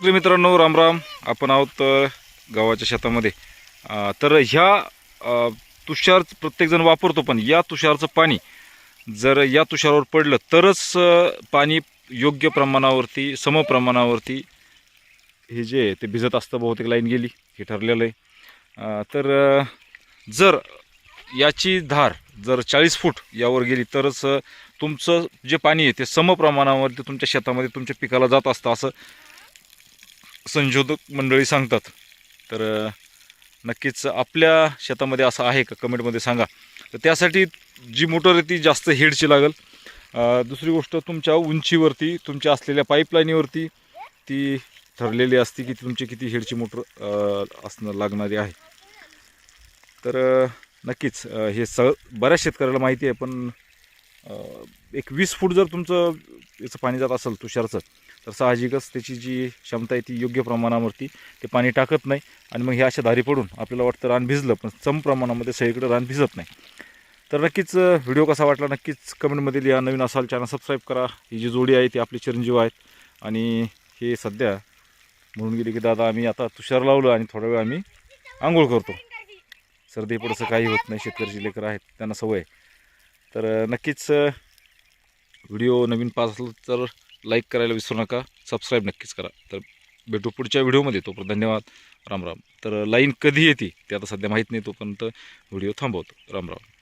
शेतकरी मित्रांनो रामराम आपण आहोत गावाच्या शेतामध्ये. तर ह्या तुषार प्रत्येकजण वापरतो पण या तुषारचं पाणी जर या तुषारावर पडलं तरच पाणी योग्य प्रमाणावरती समप्रमाणावरती हे जे आहे ते भिजत असतं बहुतेक लाईन गेली हे ठरलेलं आहे. तर जर याची धार जर चाळीस फूट यावर गेली तरच तुमचं जे पाणी आहे ते समप्रमाणावरती तुमच्या शेतामध्ये तुमच्या पिकाला जात असतं असं संशोधक मंडळी सांगतात. तर नक्कीच आपल्या शेतामध्ये असं आहे का? कमेंटमध्ये सांगा. तर त्यासाठी जी मोटर आहे ती जास्त हेडची लागेल. दुसरी गोष्ट तुमच्या उंचीवरती तुमच्या असलेल्या पाईपलाईनीवरती ती ठरलेली असते की तुमची किती हेडची मोटर असणं लागणारी आहे. तर नक्कीच हे स बऱ्याच शेतकऱ्याला माहिती आहे पण एक वीस फूट जर तुमचं याचं पाणी जात असेल तुषारचं तर साहजिकच त्याची जी क्षमता आहे ती योग्य प्रमाणावरती ते पाणी टाकत नाही आणि मग हे अशा धारी पडून आपल्याला वाटतं रान भिजलं पण सम प्रमाणामध्ये सगळीकडे रान भिजत नाही. तर नक्कीच व्हिडिओ कसा वाटला नक्कीच कमेंटमध्ये लिहा नवीन असाल चॅनल सबस्क्राईब करा. ही जी जोडी आहे ती आपली चिरंजीव आहेत. आणि हे सध्या म्हणून गेले की दादा आम्ही आता तुषार लावलं आणि थोडा वेळ आम्ही आंघोळ करतो. सर्दी पडसं काही होत नाही शेतकऱ्याची लेकरं आहेत त्यांना सवय आहे. तर नक्कीच व्हिडिओ नवीन पास असलं तर लाईक करायला विसरू नका सबस्क्राईब नक्कीच करा. तर भेटू पुढच्या व्हिडिओमध्ये तोपर्यंत धन्यवाद राम राम. तर लाईन कधी येते ते आता सध्या माहीत नाही तोपर्यंत व्हिडिओ थांबवतो. राम राम.